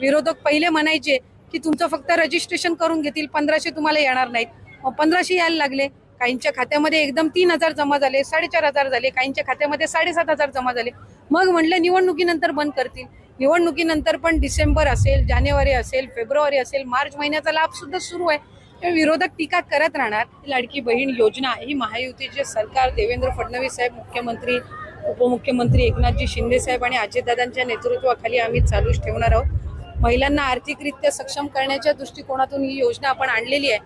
विरोधक पहिले म्हणायचे की तुमचं फक्त रजिस्ट्रेशन करून घेतील पंधराशे तुम्हाला येणार नाहीत. मग पंधराशे यायला लागले. काहींच्या खात्यामध्ये एकदम तीन हजार जमा झाले साडेचार हजार झाले. काहींच्या खात्यामध्ये साडेसात हजार जमा झाले. मग म्हणले निवडणुकीनंतर बंद करतील. निवडणुकीनंतर पण डिसेंबर असेल जानेवारी असेल फेब्रुवारी असेल मार्च महिन्याचा लाभ सुद्धा सुरू आहे. विरोधक टीका करत राहणार. लाडकी बहीण योजना ही महायुतीचे सरकार देवेंद्र फडणवीस साहेब मुख्यमंत्री उपमुख्यमंत्री एकनाथजी शिंदे साहेब आणि अजितदादांच्या नेतृत्वाखाली आम्ही चालूच ठेवणार आहोत. महिलांना आर्थिकरित्या सक्षम करण्याच्या दृष्टिकोनातून ही योजना आपण आणलेली आहे.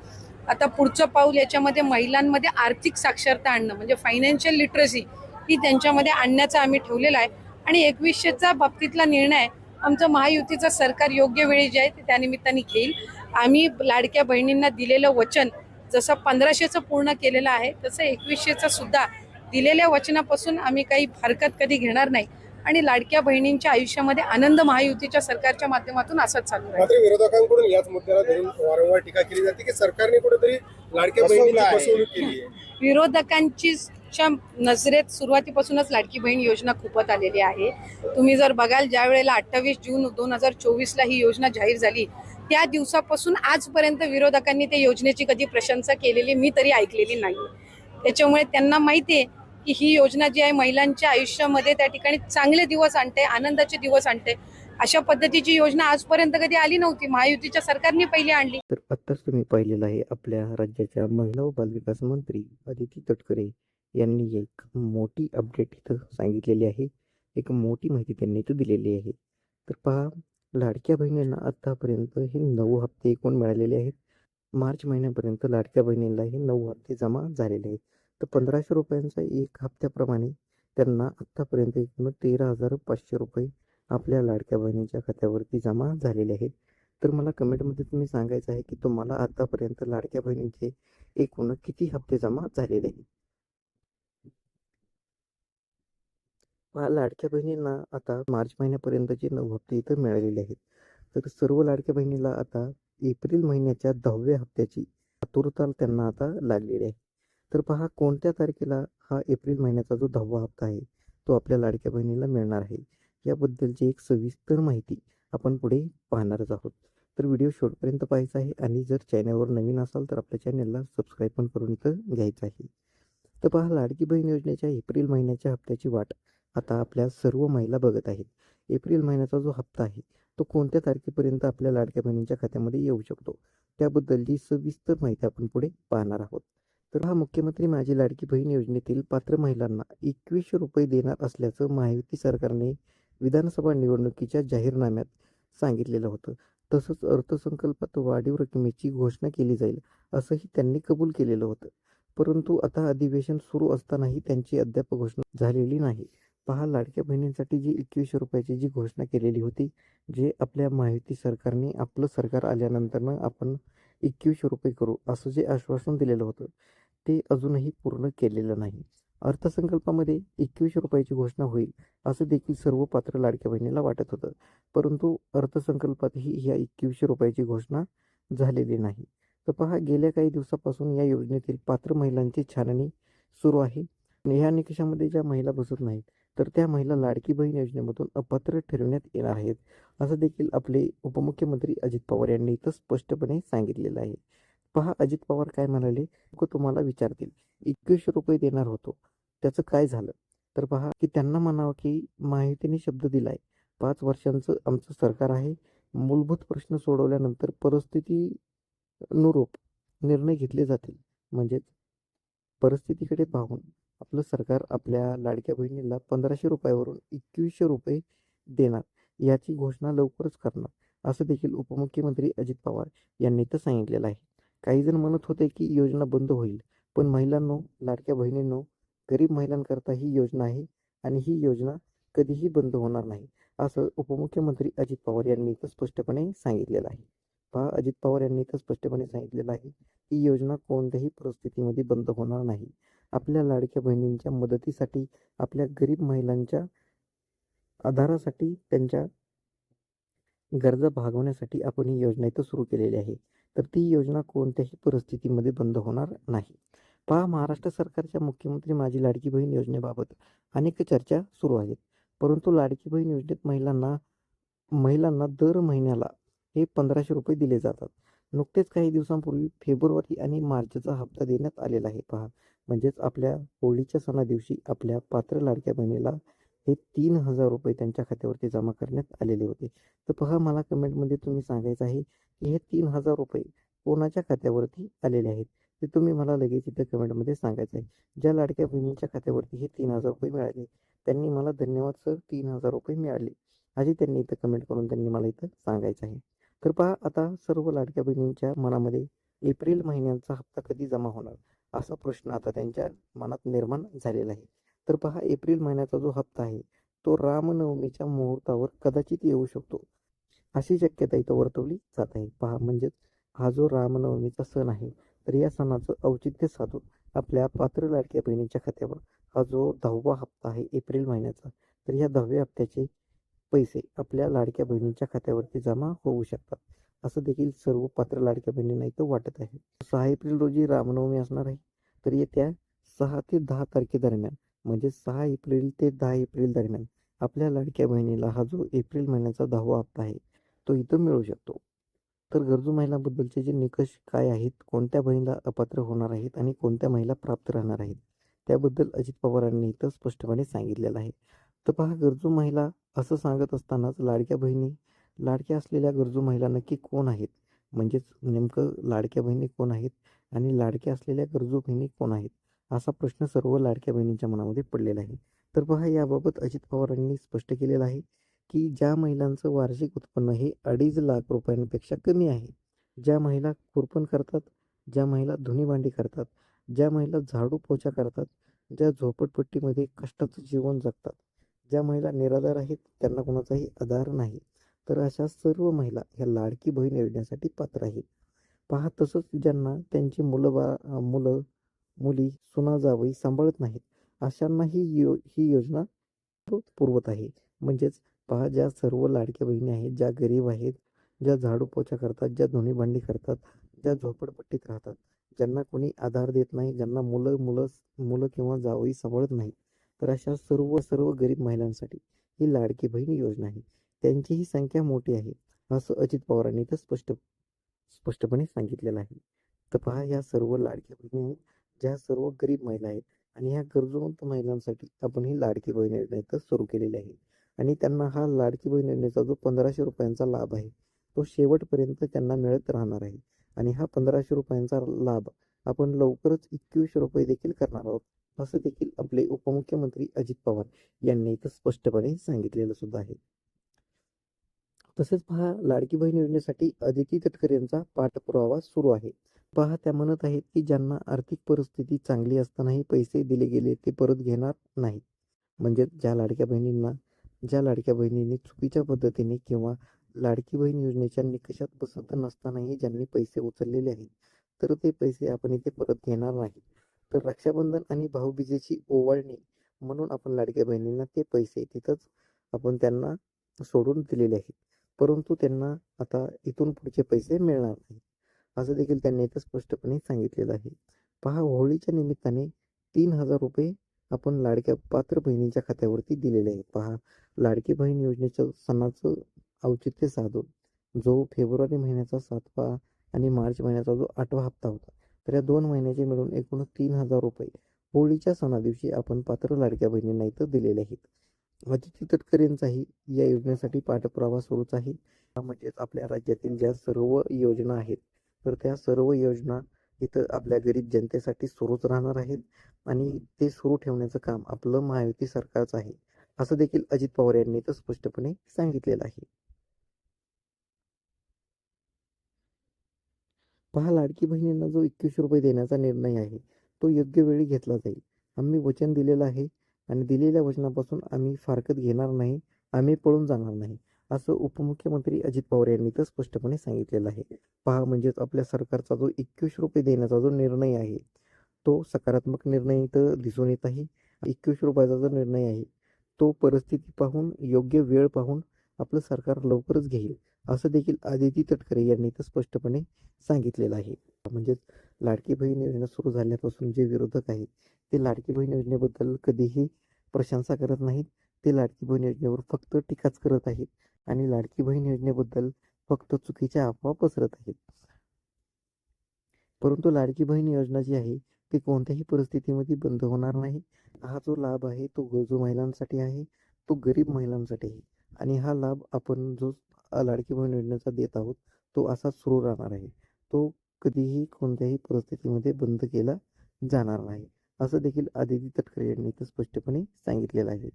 आता पुढचं पाऊल याच्यामध्ये महिलांमध्ये आर्थिक साक्षरता आणणं म्हणजे फायनान्शियल लिटरसी ही त्यांच्यामध्ये आणण्याचा आम्ही ठेवलेला आहे. आणि एकवीसशेचा बाबतीतला निर्णय आमचं महायुतीचं सरकार योग्य वेळी जे आहे ते त्यानिमित्ताने घेईल. आम्ही लाडक्या बहिणींना दिलेलं वचन जसं पंधराशेचं पूर्ण केलेलं आहे तसं एकवीसशेचं सुद्धा दिलेल्या वचनापासून आम्ही काही हरकत कधी घेणार नाही. आणि लाडक्या बहिणींच्या आयुष्यामध्ये आनंद महायुतीच्या सरकारच्या माध्यमातून असंच चालू आहे मात्र विरोधकांकडून याच मुद्द्याला धरून वारंवार टीका केली जाते की सरकारने कुठेतरी लाडक्या बहिणीची फसवणूक केली आहे. विरोधकांची च्या नजरेत सुरुवातीपासूनच लाडकी बहीण योजना खूपत आलेली आहे. तुम्ही जर बघाल ज्या वेळेला अठ्ठावीस जून दोन हजार चोवीसला ही योजना जाहीर झाली त्या दिवसापासून आजपर्यंत विरोधकांनी त्या योजनेची कधी प्रशंसा केलेली मी तरी ऐकलेली नाही. त्याच्यामुळे त्यांना माहिती आहे की ही योजना जी आहे महिलांच्या आयुष्यामध्ये त्या ठिकाणी चांगले दिवस आणते आनंदाचे दिवस आणते. अशा पद्धतीची योजना आजपर्यंत कधी आली नव्हती. महायुतीच्या सरकारने पहिली आणली. तर आत्ताच तुम्ही पाहिलेलं आहे आपल्या राज्याच्या महिला व बालविकास मंत्री अदिती तटकरे यांनी एक मोठी अपडेट इथं सांगितलेली आहे. एक मोठी माहिती त्यांनी इथं दिलेली आहे. तर पहा लाडक्या बहिणींना आत्तापर्यंत हे नऊ हप्ते एकूण मिळालेले आहेत. मार्च महिन्यापर्यंत लाडक्या बहिणींना हे नऊ हप्ते जमा झालेले आहेत. तर पंधराशे रुपयांचा एक हप्त्याप्रमाणे त्यांना आत्तापर्यंत एकूण तेरा हजार पाचशे रुपये आपल्या लाडक्या बहिणीच्या खात्यावरती जमा झालेले आहेत. तर मला कमेंटमध्ये तुम्ही सांगायचं आहे की तुम्हाला आतापर्यंत लाडक्या बहिणीचे एकूण किती हप्ते जमा झालेले आहेत? लाडक्या बहिणींना आता मार्च महिन्यापर्यंतचे नऊ हप्ते इथं मिळालेले आहेत. तर सर्व लाडक्या बहिणीला आता एप्रिल महिन्याच्या दहाव्या हप्त्याची आतुरता त्यांना आता लागलेली आहे. तर पहा कोणत्या तारखेला हा एप्रिल महिन्याचा जो दहावा हप्ता आहे तो आपल्या लाडक्या बहिणीला मिळणार आहे? याबद्दलची एक सविस्तर माहिती आपण पुढे पाहणारच आहोत. तर व्हिडिओ शेवटपर्यंत पाहायचा आहे आणि जर चॅनलवर नवीन असाल तर आपल्या चॅनलला सबस्क्राईब पण करून इथं घ्यायचं आहे. तर पहा लाडकी बहीण योजनेच्या एप्रिल महिन्याच्या हप्त्याची वाट आता आपल्या सर्व महिला बघत आहेत. एप्रिल महिन्याचा जो हप्ता आहे तो कोणत्या तारखेपर्यंत आपल्या लाडक्या बहिणींच्या खात्यामध्ये येऊ शकतो? त्याबद्दलची सविस्तर माहिती आपण पुढे पाहणार आहोत. तर हा मुख्यमंत्री माझी लाडकी बहीण योजनेतील पात्र महिलांना एकवीसशे रुपये देणार असल्याचं महायुती सरकारने विधानसभा निवडणुकीच्या जाहीरनाम्यात सांगितलेलं होतं. तसंच अर्थसंकल्पात वाढीव रकमेची घोषणा केली जाईल असंही त्यांनी कबूल केलेलं होतं. परंतु आता अधिवेशन सुरू असतानाही त्यांची अद्याप घोषणा झालेली नाही. पहा लाडक्या बहिणींसाठी जी एकवीसशे रुपयाची जी घोषणा केलेली होती जे आपल्या महायुती सरकारने आपलं सरकार आल्यानंतरनं आपण एकवीसशे रुपये करू असं जे आश्वासन दिलेलं होतं ते अजूनही पूर्ण केलेलं नाही. अर्थसंकल्पामध्ये एकवीसशे रुपयाची घोषणा होईल असं देखील सर्व पात्र लाडक्या बहिणीला वाटत होतं. परंतु अर्थसंकल्पातही ह्या एकवीसशे रुपयाची घोषणा झालेली नाही. तर पहा गेल्या काही दिवसापासून या योजनेतील पात्र महिलांची छाननी सुरू आहे. आणि ह्या निकषामध्ये ज्या महिला बसत नाहीत तर त्या महिला लाडकी बहीण योजनेमधून अपात्र ठरवण्यात येणार आहेत असं देखील आपले उपमुख्यमंत्री अजित पवार यांनी इथं स्पष्टपणे सांगितलेलं आहे. पहा अजित पवार काय म्हणाले? लोक तुम्हाला विचारतील एकवीसशे रुपये देणार होतो. त्याचं काय झालं? तर पहा की त्यांना म्हणावं की माहितीने शब्द दिलाय. पाच वर्षांचं आमचं सरकार आहे. मूलभूत प्रश्न सोडवल्यानंतर परिस्थिती अनुरूप निर्णय घेतले जातील. म्हणजेच परिस्थितीकडे पाहून आपलं सरकार आपल्या लाडक्या बहिणीला पंधराशे रुपयावरून एकवीसशे रुपये देणार याची घोषणा लवकरच करणार असं देखील उपमुख्यमंत्री अजित पवार यांनी तर सांगितलेलं आहे. काही जण म्हणत होते की योजना बंद होईल. पण महिलांनो लाडक्या बहिणींनो गरीब महिलांकरता ही योजना आहे आणि ही योजना कधीही बंद होणार नाही असं उपमुख्यमंत्री अजित पवार यांनी तर स्पष्टपणे सांगितलेलं आहे. पहा अजित पवार यांनी तर स्पष्टपणे सांगितलेलं आहे ही योजना कोणत्याही परिस्थितीमध्ये बंद होणार नाही. आपल्या लाडक्या बहिणींच्या मदतीसाठी आपल्या गरीब महिलांच्या आधारासाठी त्यांच्या गरजा भागवण्यासाठी आपण ही योजना इथं सुरू केलेली आहे. तर ती योजना कोणत्याही परिस्थितीमध्ये बंद होणार नाही. पहा महाराष्ट्र सरकारच्या मुख्यमंत्री माझी लाडकी बहीण योजनेबाबत अनेक चर्चा सुरू आहेत. परंतु लाडकी बहीण योजनेत महिलांना महिलांना दर महिन्याला हे पंधराशे रुपये दिले जातात. नुकतेच काही दिवसांपूर्वी फेब्रुवारी आणि मार्चचा हप्ता देण्यात आलेला आहे. पहा म्हणजेच आपल्या होळीच्या सणादिवशी आपल्या पात्र लाडक्या बहिणीला हे तीन हजार रुपये त्यांच्या खात्यावरती जमा करण्यात आलेले होते. तर पहा मला कमेंटमध्ये तुम्ही सांगायचं आहे की हे तीन हजार रुपये कोणाच्या खात्यावरती आलेले आहेत? ते तुम्ही मला लगेच इथं कमेंटमध्ये सांगायचं आहे. ज्या लाडक्या बहिणींच्या खात्यावरती हे तीन हजार रुपये मिळाले त्यांनी मला धन्यवाद सर तीन हजार रुपये मिळाले. असे त्यांनी इथं कमेंट करून त्यांनी मला इथं सांगायचं आहे. तर पहा आता सर्व लाडक्या बहिणींच्या मनामध्ये एप्रिल महिन्याचा हप्ता कधी जमा होणार? असा प्रश्न आता त्यांच्या मनात निर्माण झालेला आहे. तर पहा एप्रिल महिन्याचा जो हप्ता आहे तो रामनवमीच्या मुहूर्तावर कदाचित येऊ शकतो. अशी शक्यता इथं वर्तवली जात आहे. पहा म्हणजेच हा जो रामनवमीचा सण आहे तर या सणाचं औचित्य साधून आपल्या पात्र लाडक्या बहिणीच्या खात्यावर हा जो दहावा हप्ता आहे एप्रिल महिन्याचा तर या दहाव्या हप्त्याचे पैसे आपल्या लाडक्या बहिणीच्या खात्यावरती जमा होऊ शकतात. असं देखील सर्व पात्र लाडक्या बहिणींना इथं वाटत आहे. सहा एप्रिल रोजी रामनवमी असणार आहे तर येत्या सहा ते दहा तारखेदरम्यान म्हणजे सहा एप्रिल ते दहा एप्रिल दरम्यान आपल्या लाडक्या बहिणीला हा जो एप्रिल महिन्याचा दहावा हप्ता आहे तो इथं मिळू शकतो. तर गरजू महिलांबद्दलचे जे निकष काय आहेत कोणत्या बहिणीला अपात्र होणार आहेत आणि कोणत्या महिला प्राप्त राहणार आहेत त्याबद्दल अजित पवारांनी इथं स्पष्टपणे सांगितलेलं आहे. तर पहा गरजू महिला असं सांगत असतानाच लाडक्या बहिणी लाडक्या असलेल्या गरजू महिला नक्की कोण आहेत? म्हणजेच नेमकं लाडक्या बहिणी कोण आहेत आणि लाडक्या असलेल्या गरजू बहिणी कोण आहेत? असा प्रश्न सर्व लाडक्या बहिणींच्या मनामध्ये पडलेला आहे. तर पहा याबाबत अजित पवारांनी स्पष्ट केलेलं आहे की ज्या महिलांचं वार्षिक उत्पन्न हे अडीच लाख रुपयांपेक्षा कमी आहे. ज्या महिला खुरपण करतात ज्या महिला धुनी भांडी करतात ज्या महिला झाडू पोछा करतात ज्या झोपडपट्टीमध्ये कष्टाचं जीवन जगतात ज्या महिला निराधार आहेत त्यांना कोणाचाही आधार नाही. तर अशा सर्व महिला ह्या लाडकी बहीण योजनेसाठी पात्र आहेत. पहा तसंच ज्यांना त्यांची मुलं बा मुलं मुली सुना जावई सांभाळत नाहीत. अशांना ही यो ही योजना पुरवत आहे. म्हणजेच पहा ज्या सर्व लाडक्या बहिणी आहेत ज्या गरीब आहेत ज्या झाडू पोछा करतात ज्या धुणी भांडी करतात ज्या झोपडपट्टीत राहतात ज्यांना कोणी आधार देत नाही ज्यांना मुलं मुलं मुलं किंवा जावई सांभाळत नाहीत तर अशा सर्व सर्व गरीब महिलांसाठी ही लाडकी बहीण योजना आहे. त्यांची ही संख्या मोठी आहे असं अजित पवारांनी तर स्पष्ट स्पष्टपणे सांगितलेलं आहे. तर पहा या सर्व लाडक्या बहिणी आहेत ज्या सर्व गरीब महिला आहेत आणि ह्या गरजवंत महिलांसाठी आपण ही लाडकी बहीण योजना सुरू केलेली आहे. आणि त्यांना हा लाडकी बहीण योजनेचा जो पंधराशे रुपयांचा लाभ आहे तो शेवटपर्यंत त्यांना मिळत राहणार आहे. आणि हा पंधराशे रुपयांचा लाभ आपण लवकरच एकवीसशे रुपये देखील करणार आहोत असं देखील आपले उपमुख्यमंत्री अजित पवार यांनी इथं स्पष्टपणे सांगितलेलं सुद्धा आहे. तसेच पहा लाडकी बहीण योजनेसाठी अदिती तटकर यांचा पाठपुरावा सुरू आहे. पहा त्या म्हणत आहेत की ज्यांना आर्थिक परिस्थिती चांगली असतानाही पैसे दिले गेले ते परत घेणार नाहीत. म्हणजे ज्या लाडक्या बहिणींना ज्या लाडक्या बहिणींनी चुकीच्या पद्धतीने किंवा लाडकी बहीण योजनेच्या निकषात बसत नसतानाही ज्यांनी पैसे उचललेले आहेत तर ते पैसे आपण इथे परत घेणार नाही तर रक्षाबंधन आणि भाऊबीजेची ओवाळणी म्हणून आपण लाडक्या बहिणींना ते पैसे तिथंच आपण त्यांना सोडून दिलेले आहेत. परंतु त्यांना आता इथून पुढचे पैसे मिळणार नाहीत. असं देखील त्यांनी इथं स्पष्टपणे सांगितलेलं आहे. पहा होळीच्या निमित्ताने तीन हजार रुपये आपण लाडक्या पात्र बहिणीच्या खात्यावरती दिलेले आहेत. पहा लाडकी बहीण योजनेच्या सणाचं औचित्य साधून जो फेब्रुवारी महिन्याचा सातवा आणि मार्च महिन्याचा जो आठवा हप्ता होता तर या दोन महिन्याचे मिळून एकूण तीन हजार रुपये होळीच्या सणादिवशी आपण पात्र लाडक्या बहिणींना इथं दिलेले आहेत. अदिती तटकरेंचाही या योजनेसाठी पाठपुरावा सुरूच आहे. म्हणजेच आपल्या राज्यातील ज्या सर्व योजना आहेत तर त्या सर्व योजना इथं आपल्या गरीब जनतेसाठी सुरूच राहणार आहेत आणि ते सुरू ठेवण्याचं काम आपलं महायुती सरकारचं आहे असं देखील अजित पवार यांनी तर स्पष्टपणे सांगितलेलं आहे. पहा लाडकी बहिणींना जो एकवीसशे रुपये देण्याचा निर्णय आहे तो योग्य वेळी घेतला जाईल. आम्ही वचन दिलेलं आहे आणि दिलेल्या वचनापासून आम्ही फारकत घेणार नाही आम्ही पळून जाणार नाही. असं उपमुख्यमंत्री अजित पवार यांनी तर स्पष्टपणे सांगितलेलं आहे. पहा म्हणजेच आपल्या सरकारचा जो एकवीस रुपये देण्याचा जो निर्णय आहे तो सकारात्मक निर्णय इथं दिसून येत आहे. एकवीस रुपयाचा जो निर्णय आहे तो परिस्थिती पाहून योग्य वेळ पाहून आपलं सरकार लवकरच घेईल असं देखील आदिती तटकरे यांनी तर स्पष्टपणे सांगितलेलं आहे. म्हणजेच लाडकी बहीण योजना सुरू झाल्यापासून जे विरोधक आहेत ते लाडकी बहीण योजनेबद्दल कधीही प्रशंसा करत नाहीत. ते लाडकी बहीण योजनेवर फक्त टीकाच करत आहेत आणि लाडकी बहीण योजनेबद्दल फक्त चुकीच्या अफवा पसरत आहेत. परंतु लाडकी बहीण योजना जी आहे ती कोणत्याही परिस्थितीमध्ये बंद होणार नाही. हा जो लाभ आहे तो गरजू महिलांसाठी आहे तो गरीब महिलांसाठी आहे. आणि हा लाभ आपण जो लाडकी बहीण योजनेचा देत आहोत तो असा सुरू राहणार आहे. तो कधीही कोणत्याही परिस्थितीमध्ये बंद केला जाणार नाही. असं देखील आदिती तटकरे यांनी इथं स्पष्टपणे सांगितलेलं आहे.